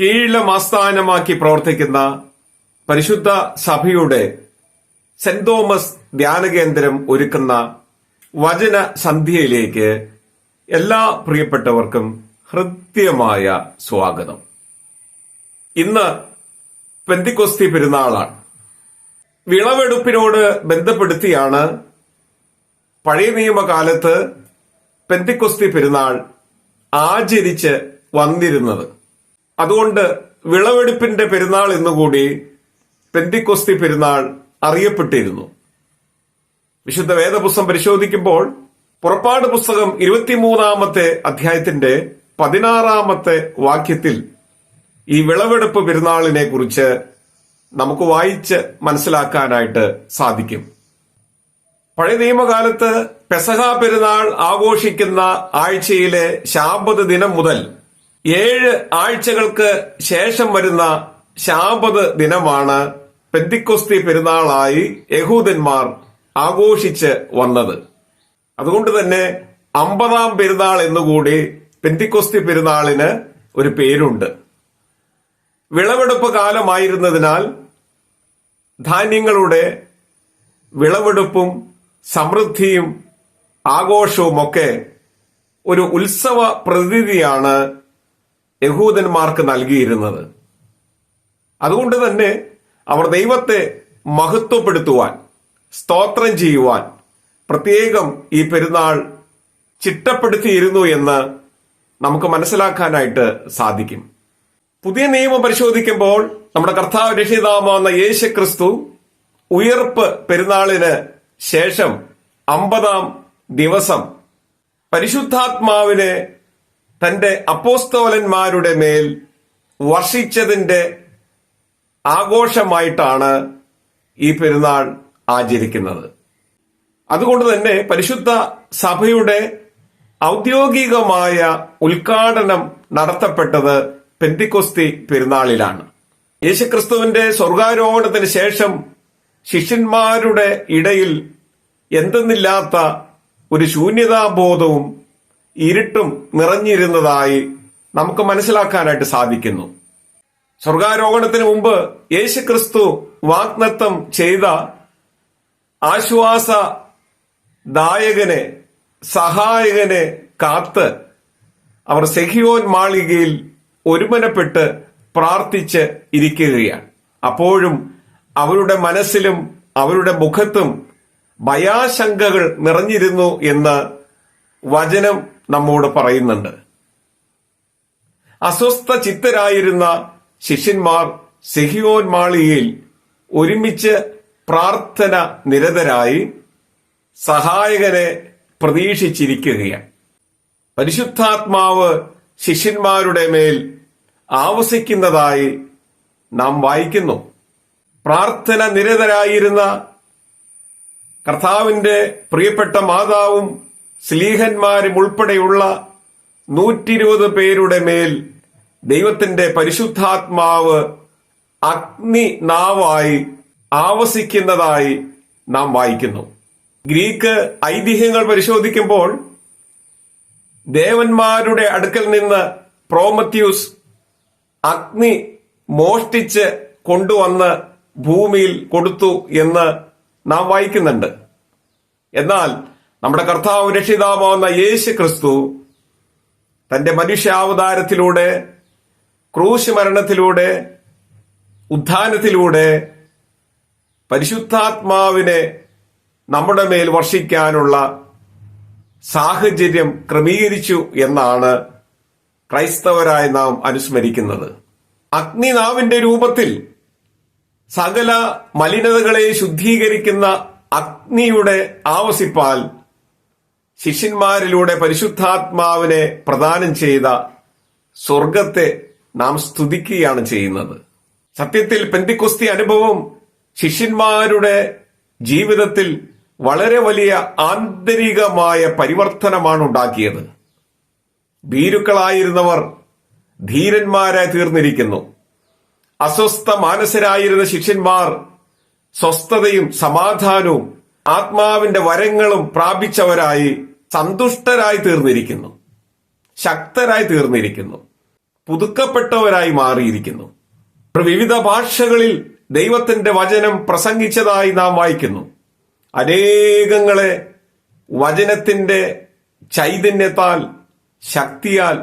കീഴിലും ആസ്ഥാനമാക്കി പ്രവർത്തിക്കുന്ന പരിശുദ്ധ സഭയുടെ സെന്റ് തോമസ് ധ്യാനകേന്ദ്രം ഒരുക്കുന്ന വചന സന്ധ്യയിലേക്ക് എല്ലാ പ്രിയപ്പെട്ടവർക്കും ഹൃദ്യമായ സ്വാഗതം. ഇന്ന് പെന്തിക്കൊസ്തി പെരുന്നാളാണ്. വിളവെടുപ്പിനോട് ബന്ധപ്പെടുത്തിയാണ് പഴയ നിയമകാലത്ത് പെന്തിക്കൊസ്തി പെരുന്നാൾ ആചരിച്ച് വന്നിരുന്നത്. അതുകൊണ്ട് വിളവെടുപ്പിന്റെ പെരുന്നാൾ എന്നുകൂടി പെന്തിക്കൊസ്തി പെരുന്നാൾ അറിയപ്പെട്ടിരുന്നു. വിശുദ്ധ വേദപുസ്തകം പരിശോധിക്കുമ്പോൾ പുറപ്പാട് പുസ്തകം ഇരുപത്തിമൂന്നാമത്തെ അധ്യായത്തിന്റെ പതിനാറാമത്തെ വാക്യത്തിൽ ഈ വിളവെടുപ്പ് പെരുന്നാളിനെ കുറിച്ച് നമുക്ക് വായിച്ച് മനസ്സിലാക്കാനായിട്ട് സാധിക്കും. പഴയ നിയമകാലത്ത് പെസഹ പെരുന്നാൾ ആഘോഷിക്കുന്ന ആഴ്ചയിലെ ശാബത് ദിനം മുതൽ ഏഴ് ആഴ്ചകൾക്ക് ശേഷം വരുന്ന ശാപത് ദിനമാണ് പെന്തിക്കൊസ്തി പെരുന്നാളായി യഹൂദന്മാർ ആഘോഷിച്ച് വന്നത്. അതുകൊണ്ട് തന്നെ അമ്പതാം പെരുന്നാൾ എന്നുകൂടി പെന്തിക്കൊസ്തി പെരുന്നാളിന് ഒരു പേരുണ്ട്. വിളവെടുപ്പ് കാലമായിരുന്നതിനാൽ ധാന്യങ്ങളുടെ വിളവെടുപ്പും സമൃദ്ധിയും ആഘോഷവുമൊക്കെ ഒരു ഉത്സവ പ്രതിനിധിയാണ് യഹൂദന്മാർക്ക് നൽകിയിരുന്നത്. അതുകൊണ്ട് തന്നെ അവർ ദൈവത്തെ മഹത്വപ്പെടുത്തുവാൻ സ്തോത്രം ചെയ്യുവാൻ പ്രത്യേകം ഈ പെരുന്നാൾ ചിട്ടപ്പെടുത്തിയിരുന്നു എന്ന് നമുക്ക് മനസ്സിലാക്കാനായിട്ട് സാധിക്കും. പുതിയ നിയമം പരിശോധിക്കുമ്പോൾ നമ്മുടെ കർത്താവ് രക്ഷിതാമാവുന്ന യേശു ക്രിസ്തു ഉയർപ്പ് പെരുന്നാളിന് ശേഷം അമ്പതാം ദിവസം പരിശുദ്ധാത്മാവിനെ തന്റെ അപ്പോസ്തോലന്മാരുടെ മേൽ വർഷിച്ചതിന്റെ ആഘോഷമായിട്ടാണ് ഈ പെരുന്നാൾ ആചരിക്കുന്നത്. അതുകൊണ്ട് തന്നെ പരിശുദ്ധ സഭയുടെ ഔദ്യോഗികമായ ഉദ്ഘാടനം നടത്തപ്പെട്ടത് പെന്തിക്കൊസ്തി പെരുന്നാളിലാണ്. യേശുക്രിസ്തുവിന്റെ സ്വർഗാരോഹണത്തിന് ശേഷം ശിഷ്യന്മാരുടെ ഇടയിൽ എന്തെന്നില്ലാത്ത ഒരു ശൂന്യതാബോധവും ഇരുട്ടും നിറഞ്ഞിരുന്നതായി നമുക്ക് മനസ്സിലാക്കാനായിട്ട് സാധിക്കുന്നു. സ്വർഗാരോഹണത്തിന് മുമ്പ് യേശു ക്രിസ്തു വാഗ്നത്തം ചെയ്ത ആശ്വാസ ദായകനെ സഹായകനെ കാത്ത് അവർ സെഹിയോൻ മാളികയിൽ ഒരുമനപ്പെട്ട് പ്രാർത്ഥിച്ച് ഇരിക്കുകയാണ്. അപ്പോഴും അവരുടെ മനസ്സിലും അവരുടെ മുഖത്തും ഭയാശങ്കകൾ നിറഞ്ഞിരുന്നു എന്ന് വചനം നമ്മോട് പറയുന്നുണ്ട്. അസ്വസ്ഥ ചിത്തരായിരുന്ന ശിഷ്യന്മാർ സെഹിയോൻ മാളികയിൽ ഒരുമിച്ച് പ്രാർത്ഥന നിരതരായി സഹായകനെ പ്രതീക്ഷിച്ചിരിക്കുകയാണ്. പരിശുദ്ധാത്മാവ് ശിഷ്യന്മാരുടെ മേൽ ആവസിക്കുന്നതായി നാം വായിക്കുന്നു. പ്രാർത്ഥന നിരതരായിരുന്ന കർത്താവിന്റെ പ്രിയപ്പെട്ട മാതാവും സ്ലീഹന്മാരും ഉൾപ്പെടെയുള്ള നൂറ്റിരുപത് പേരുടെ മേൽ ദൈവത്തിന്റെ പരിശുദ്ധാത്മാവ് അഗ്നി നാവായി ആവസിക്കുന്നതായി നാം വായിക്കുന്നു. ഗ്രീക്ക് ഐതിഹ്യങ്ങൾ പരിശോധിക്കുമ്പോൾ ദേവന്മാരുടെ അടുക്കൽ നിന്ന് പ്രോമത്യൂസ് അഗ്നി മോഷ്ടിച്ച് കൊണ്ടുവന്ന് ഭൂമിയിൽ കൊടുത്തു എന്ന് നാം വായിക്കുന്നുണ്ട്. എന്നാൽ നമ്മുടെ കർത്താവ് രക്ഷിതാവുന്ന യേശു ക്രിസ്തു തന്റെ മനുഷ്യാവതാരത്തിലൂടെ ക്രൂശ് മരണത്തിലൂടെ ഉത്ഥാനത്തിലൂടെ പരിശുദ്ധാത്മാവിനെ നമ്മുടെ മേൽ വർഷിക്കാനുള്ള സാഹചര്യം ക്രമീകരിച്ചു എന്നാണ് ക്രൈസ്തവരായി നാം അനുസ്മരിക്കുന്നത്. അഗ്നിനാവിന്റെ രൂപത്തിൽ സകല മലിനതകളെ ശുദ്ധീകരിക്കുന്ന അഗ്നിയുടെ ആവസിപ്പാൽ ശിഷ്യന്മാരിലൂടെ പരിശുദ്ധാത്മാവിനെ പ്രദാനം ചെയ്ത സ്വർഗത്തെ നാം സ്തുതിക്കുകയാണ് ചെയ്യുന്നത്. സത്യത്തിൽ പെന്തിക്കുസ്തി അനുഭവം ശിഷ്യന്മാരുടെ ജീവിതത്തിൽ വളരെ വലിയ ആന്തരികമായ പരിവർത്തനമാണ് ഉണ്ടാക്കിയത്. ഭീരുക്കളായിരുന്നവർ ധീരന്മാരായി തീർന്നിരിക്കുന്നു. അസ്വസ്ഥ മാനസരായിരുന്ന ശിഷ്യന്മാർ സ്വസ്ഥതയും സമാധാനവും ആത്മാവിന്റെ വരങ്ങളും പ്രാപിച്ചവരായി സന്തുഷ്ടരായി തീർന്നിരിക്കുന്നു. ശക്തരായി തീർന്നിരിക്കുന്നു. പുതുക്കപ്പെട്ടവരായി മാറിയിരിക്കുന്നു. വിവിധ ഭാഷകളിൽ ദൈവത്തിന്റെ വചനം പ്രസംഗിച്ചതായി നാം വായിക്കുന്നു. അനേകങ്ങളെ വചനത്തിന്റെ ചൈതന്യത്താൽ ശക്തിയാൽ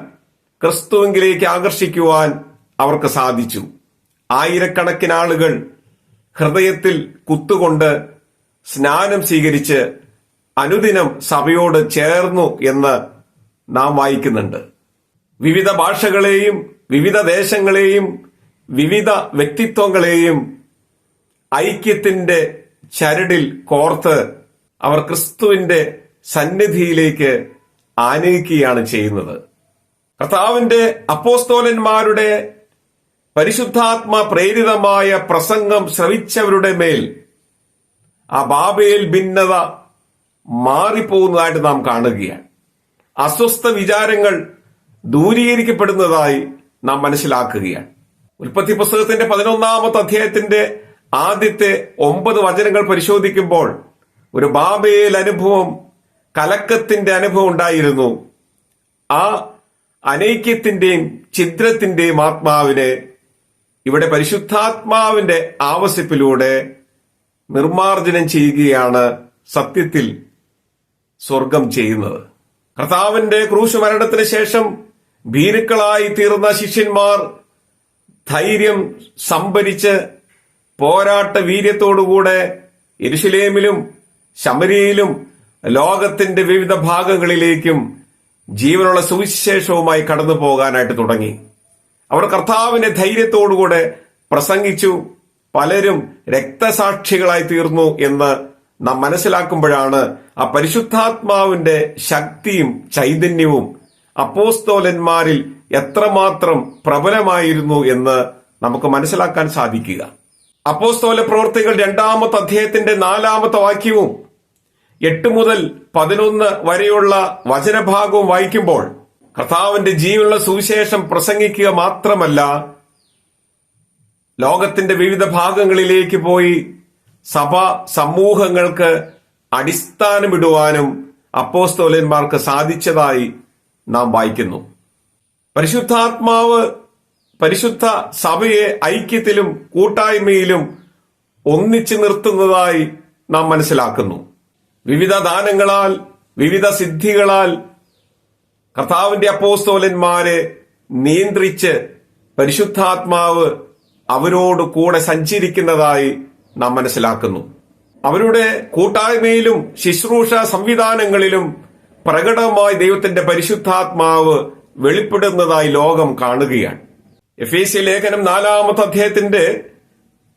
ക്രിസ്തുവിലേക്ക് ആകർഷിക്കുവാൻ അവർക്ക് സാധിച്ചു. ആയിരക്കണക്കിനാളുകൾ ഹൃദയത്തിൽ കുത്തുകൊണ്ട് സ്നാനം സ്വീകരിച്ച് അനുദിനം സഭയോട് ചേർന്നു എന്ന് നാം വായിക്കുന്നുണ്ട്. വിവിധ ഭാഷകളെയും വിവിധ ദേശങ്ങളെയും വിവിധ വ്യക്തിത്വങ്ങളെയും ഐക്യത്തിന്റെ ചരടിൽ കോർത്ത് അവർ ക്രിസ്തുവിന്റെ സന്നിധിയിലേക്ക് ആനയിക്കുകയാണ് ചെയ്യുന്നത്. കർത്താവിന്റെ അപ്പോസ്തോലന്മാരുടെ പരിശുദ്ധാത്മ പ്രേരിതമായ പ്രസംഗം ശ്രവിച്ചവരുടെ മേൽ ആ ബാബേൽ ഭിന്നത മാറിപ്പോകുന്നതായിട്ട് നാം കാണുകയാണ്. അസ്വസ്ഥ വിചാരങ്ങൾ ദൂരീകരിക്കപ്പെടുന്നതായി നാം മനസ്സിലാക്കുകയാണ്. ഉൽപ്പത്തി പുസ്തകത്തിന്റെ പതിനൊന്നാമത്തെ അധ്യായത്തിന്റെ ആദ്യത്തെ ഒമ്പത് വചനങ്ങൾ പരിശോധിക്കുമ്പോൾ ഒരു ബാബേൽ അനുഭവം കലക്കത്തിന്റെ അനുഭവം ഉണ്ടായിരുന്നു. ആ അനൈക്യത്തിന്റെയും ചിത്രത്തിന്റെയും ആത്മാവിനെ ഇവിടെ പരിശുദ്ധാത്മാവിന്റെ ആവസിപ്പിലൂടെ നിർമാർജനം ചെയ്യുകയാണ് സത്യത്തിൽ സ്വർഗം ചെയ്യുന്നത്. കർത്താവിന്റെ ക്രൂശ് മരണത്തിന് ശേഷം ഭീരുക്കളായി തീർന്ന ശിഷ്യന്മാർ ധൈര്യം സംഭരിച്ച് പോരാട്ട വീര്യത്തോടുകൂടെ ഇരുഷലേമിലും ശമരിയിലും ലോകത്തിന്റെ വിവിധ ഭാഗങ്ങളിലേക്കും ജീവനുള്ള സുവിശേഷവുമായി കടന്നു പോകാനായിട്ട് തുടങ്ങി. അവർ കർത്താവിന്റെ ധൈര്യത്തോടുകൂടെ പ്രസംഗിച്ചു. പലരും രക്തസാക്ഷികളായി തീർന്നു എന്ന് നാം മനസ്സിലാക്കുമ്പോഴാണ് ആ പരിശുദ്ധാത്മാവിന്റെ ശക്തിയും ചൈതന്യവും അപ്പോസ്തോലന്മാരിൽ എത്രമാത്രം പ്രബലമായിരുന്നു എന്ന് നമുക്ക് മനസ്സിലാക്കാൻ സാധിക്കുക. അപ്പോസ്തോല പ്രവർത്തികൾ രണ്ടാമത്തെ അധ്യായത്തിന്റെ നാലാമത്തെ വാക്യവും എട്ട് മുതൽ പതിനൊന്ന് വരെയുള്ള വചനഭാഗവും വായിക്കുമ്പോൾ കർത്താവിന്റെ ജീവനുള്ള സുവിശേഷം പ്രസംഗിക്കുക മാത്രമല്ല ലോകത്തിന്റെ വിവിധ ഭാഗങ്ങളിലേക്ക് പോയി സഭ സമൂഹങ്ങൾക്ക് അടിസ്ഥാനമിടുവാനും അപ്പോസ്തോലന്മാർക്ക് സാധിച്ചതായി നാം വായിക്കുന്നു. പരിശുദ്ധാത്മാവ് പരിശുദ്ധ സഭയെ ഐക്യത്തിലും കൂട്ടായ്മയിലും ഒന്നിച്ചു നിർത്തുന്നതായി നാം മനസ്സിലാക്കുന്നു. വിവിധ ദാനങ്ങളാൽ വിവിധ സിദ്ധികളാൽ കർത്താവിന്റെ അപ്പോസ്തോലന്മാരെ നിയന്ത്രിച്ച് പരിശുദ്ധാത്മാവ് അവരോട് കൂടെ സഞ്ചരിക്കുന്നതായി നാം മനസ്സിലാക്കുന്നു. അവരുടെ കൂട്ടായ്മയിലും ശുശ്രൂഷ സംവിധാനങ്ങളിലും പ്രകടമായി ദൈവത്തിന്റെ പരിശുദ്ധാത്മാവ് വെളിപ്പെടുന്നതായി ലോകം കാണുകയാണ്. എഫ് എ സി ലേഖനം നാലാമത്തെ അധ്യായത്തിന്റെ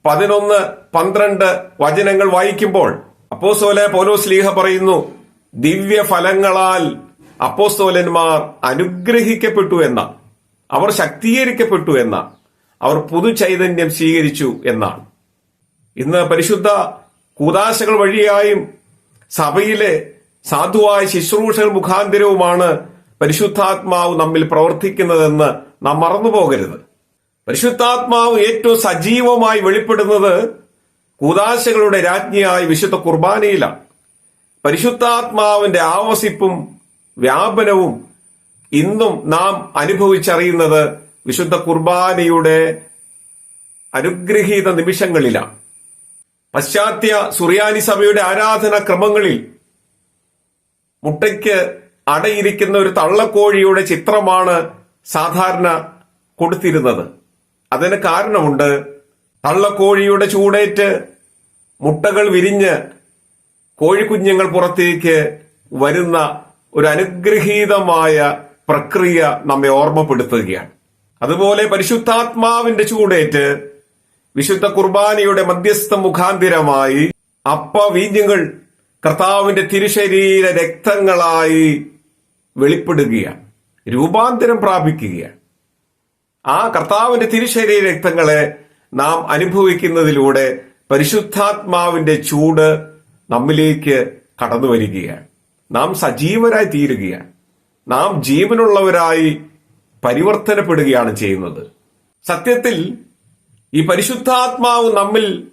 പതിനൊന്ന് പന്ത്രണ്ട് വചനങ്ങൾ വായിക്കുമ്പോൾ അപ്പോസ്തോലെ പോലോ ലീഹ പറയുന്നു ദിവ്യ ഫലങ്ങളാൽ അപ്പോസ്തോലന്മാർ അനുഗ്രഹിക്കപ്പെട്ടു എന്ന. അവർ ശക്തീകരിക്കപ്പെട്ടു എന്ന. അവർ പുതു ചൈതന്യം സ്വീകരിച്ചു എന്നാണ്. ഇന്ന് പരിശുദ്ധ കൂതാശകൾ വഴിയായും സഭയിലെ സാധുവായ ശുശ്രൂഷകൾ മുഖാന്തരവുമാണ് പരിശുദ്ധാത്മാവ് നമ്മിൽ പ്രവർത്തിക്കുന്നതെന്ന് നാം മറന്നുപോകരുത്. പരിശുദ്ധാത്മാവ് ഏറ്റവും സജീവമായി വെളിപ്പെടുന്നത് കൂതാശകളുടെ രാജ്ഞിയായ വിശുദ്ധ കുർബാനയിലാണ്. പരിശുദ്ധാത്മാവിന്റെ ആവസിപ്പും വ്യാപനവും ഇന്നും നാം അനുഭവിച്ചറിയുന്നത് വിശുദ്ധ കുർബാനയുടെ അനുഗ്രഹീത നിമിഷങ്ങളിലാണ്. പശ്ചാത്യ സുറിയാനി സഭയുടെ ആരാധനാ ക്രമങ്ങളിൽ മുട്ടയ്ക്ക് അടയിരിക്കുന്ന ഒരു തള്ളക്കോഴിയുടെ ചിത്രമാണ് സാധാരണ കൊടുത്തിരുന്നത്. അതിന് കാരണമുണ്ട്. തള്ളക്കോഴിയുടെ ചൂടേറ്റ് മുട്ടകൾ വിരിഞ്ഞ് കോഴിക്കുഞ്ഞുങ്ങൾ പുറത്തേക്ക് വരുന്ന ഒരു അനുഗ്രഹീതമായ പ്രക്രിയ നമ്മെ ഓർമ്മപ്പെടുത്തുകയാണ്. അതുപോലെ പരിശുദ്ധാത്മാവിന്റെ ചൂടേറ്റ് വിശുദ്ധ കുർബാനയുടെ മധ്യസ്ഥ മുഖാന്തിരമായി വീഞ്ഞുങ്ങൾ കർത്താവിന്റെ തിരുശരീര രക്തങ്ങളായി വെളിപ്പെടുകയാണ് രൂപാന്തരം പ്രാപിക്കുകയാണ്. ആ കർത്താവിന്റെ തിരുശരീര രക്തങ്ങളെ നാം അനുഭവിക്കുന്നതിലൂടെ പരിശുദ്ധാത്മാവിന്റെ ചൂട് നമ്മിലേക്ക് കടന്നു വരികയാണ്. നാം സജീവരായി തീരുകയാണ്. നാം ജീവനുള്ളവരായി പരിവർത്തനപ്പെടുകയാണ് ചെയ്യുന്നത്. സത്യത്തിൽ ഈ പരിശുദ്ധാത്മാവ് നമ്മിൽ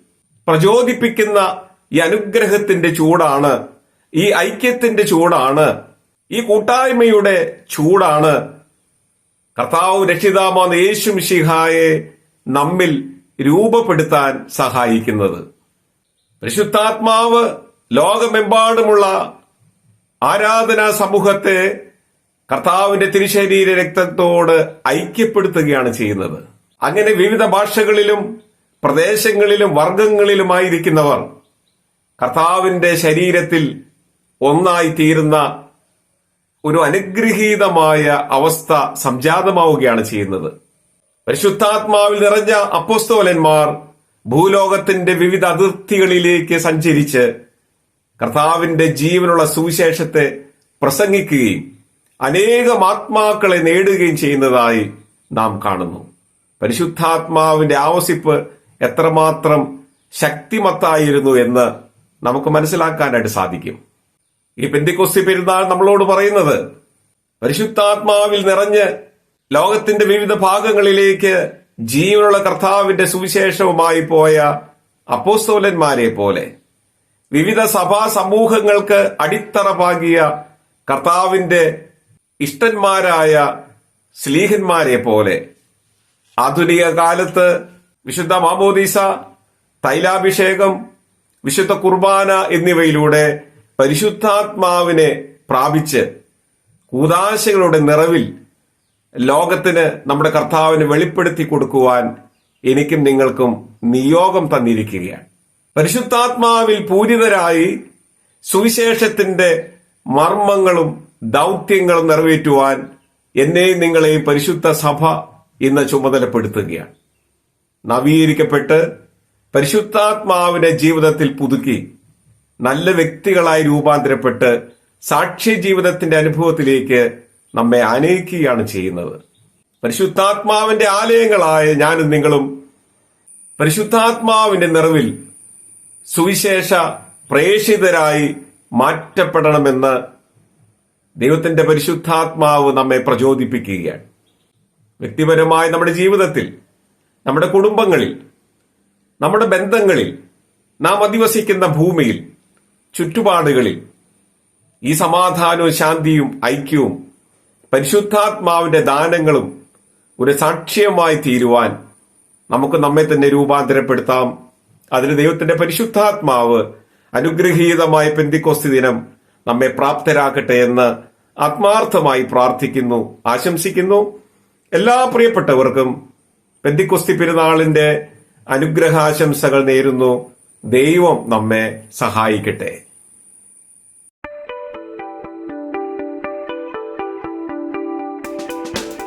പ്രചോദിപ്പിക്കുന്ന ഈ അനുഗ്രഹത്തിന്റെ ചൂടാണ്. ഈ ഐക്യത്തിന്റെ ചൂടാണ്. ഈ കൂട്ടായ്മയുടെ ചൂടാണ്. കർത്താവ് രക്ഷിതാമെന്ന യേശു മിശിഹായെ നമ്മിൽ രൂപപ്പെടുത്താൻ സഹായിക്കുന്നത്. പരിശുദ്ധാത്മാവ് ലോകമെമ്പാടുമുള്ള ആരാധനാ സമൂഹത്തെ കർത്താവിന്റെ തിരുശരീര രക്തത്തോട് ഐക്യപ്പെടുത്തുകയാണ് ചെയ്യുന്നത്. അങ്ങനെ വിവിധ ഭാഷകളിലും പ്രദേശങ്ങളിലും വർഗങ്ങളിലുമായിരിക്കുന്നവർ കർത്താവിന്റെ ശരീരത്തിൽ ഒന്നായി തീരുന്ന ഒരു അനുഗ്രഹീതമായ അവസ്ഥ സംജാതമാവുകയാണ് ചെയ്യുന്നത്. പരിശുദ്ധാത്മാവിൽ നിറഞ്ഞ അപ്പോസ്തോലന്മാർ ഭൂലോകത്തിന്റെ വിവിധ അതിർത്തികളിലേക്ക് സഞ്ചരിച്ച് കർത്താവിന്റെ ജീവനുള്ള സുവിശേഷത്തെ പ്രസംഗിക്കുകയും അനേകം ആത്മാക്കളെ നേടുകയും ചെയ്യുന്നതായി നാം കാണുന്നു. പരിശുദ്ധാത്മാവിന്റെ ആവസിപ്പ് എത്രമാത്രം ശക്തിമത്തായിരുന്നു എന്ന് നമുക്ക് മനസ്സിലാക്കാനായിട്ട് സാധിക്കും. ഈ പെന്തിക്കൊസ്തി പെരുന്നാൾ നമ്മളോട് പറയുന്നത് പരിശുദ്ധാത്മാവിൽ നിറഞ്ഞ് ലോകത്തിന്റെ വിവിധ ഭാഗങ്ങളിലേക്ക് ജീവനുള്ള കർത്താവിന്റെ സുവിശേഷവുമായി പോയ അപ്പോസ്തോലന്മാരെ പോലെ വിവിധ സഭാ സമൂഹങ്ങൾക്ക് അടിത്തറ പാകിയ കർത്താവിന്റെ ഇഷ്ടന്മാരായ സ്ലീഹന്മാരെ പോലെ ആധുനിക കാലത്ത് വിശുദ്ധ മാമോദീസ തൈലാഭിഷേകം വിശുദ്ധ കുർബാന എന്നിവയിലൂടെ പരിശുദ്ധാത്മാവിനെ പ്രാപിച്ച് കൂതാശകളുടെ നിറവിൽ ലോകത്തിന് നമ്മുടെ കർത്താവിന് വെളിപ്പെടുത്തി കൊടുക്കുവാൻ എനിക്കും നിങ്ങൾക്കും നിയോഗം തന്നിരിക്കുകയാണ്. പരിശുദ്ധാത്മാവിൽ പൂരിതരായി സുവിശേഷത്തിന്റെ മർമ്മങ്ങളും ദൗത്യങ്ങളും നിറവേറ്റുവാൻ എന്നെയും നിങ്ങളെയും പരിശുദ്ധ സഭ ഇന്ന് ചുമതലപ്പെടുത്തുകയാണ്. നവീകരിക്കപ്പെട്ട് പരിശുദ്ധാത്മാവിനെ ജീവിതത്തിൽ പുതുക്കി നല്ല വ്യക്തികളായി രൂപാന്തരപ്പെട്ട് സാക്ഷ്യ ജീവിതത്തിന്റെ അനുഭവത്തിലേക്ക് നമ്മെ അനയിക്കുകയാണ് ചെയ്യുന്നത്. പരിശുദ്ധാത്മാവിന്റെ ആലയങ്ങളായ ഞാനും നിങ്ങളും പരിശുദ്ധാത്മാവിന്റെ നിറവിൽ സുവിശേഷ പ്രേഷിതരായി മാറ്റപ്പെടണമെന്ന് ദൈവത്തിന്റെ പരിശുദ്ധാത്മാവ് നമ്മെ പ്രചോദിപ്പിക്കുകയാണ്. വ്യക്തിപരമായ നമ്മുടെ ജീവിതത്തിൽ നമ്മുടെ കുടുംബങ്ങളിൽ നമ്മുടെ ബന്ധങ്ങളിൽ നാം അധിവസിക്കുന്ന ഭൂമിയിൽ ചുറ്റുപാടുകളിൽ ഈ സമാധാനവും ശാന്തിയും ഐക്യവും പരിശുദ്ധാത്മാവിന്റെ ദാനങ്ങളും ഒരു സാക്ഷ്യമായി തീരുവാൻ നമുക്ക് നമ്മെ തന്നെ രൂപാന്തരപ്പെടുത്താം. അതിന് ദൈവത്തിന്റെ പരിശുദ്ധാത്മാവ് അനുഗ്രഹീതമായ പെന്തിക്കോസ്തി ദിനം നമ്മെ പ്രാപ്തരാക്കട്ടെ എന്ന് ആത്മാർത്ഥമായി പ്രാർത്ഥിക്കുന്നു ആശംസിക്കുന്നു. എല്ലാ പ്രിയപ്പെട്ടവർക്കും പെന്തിക്കൊസ്തി പെരുന്നാളിന്റെ അനുഗ്രഹാശംസകൾ നേരുന്നു. ദൈവം നമ്മെ സഹായിക്കട്ടെ.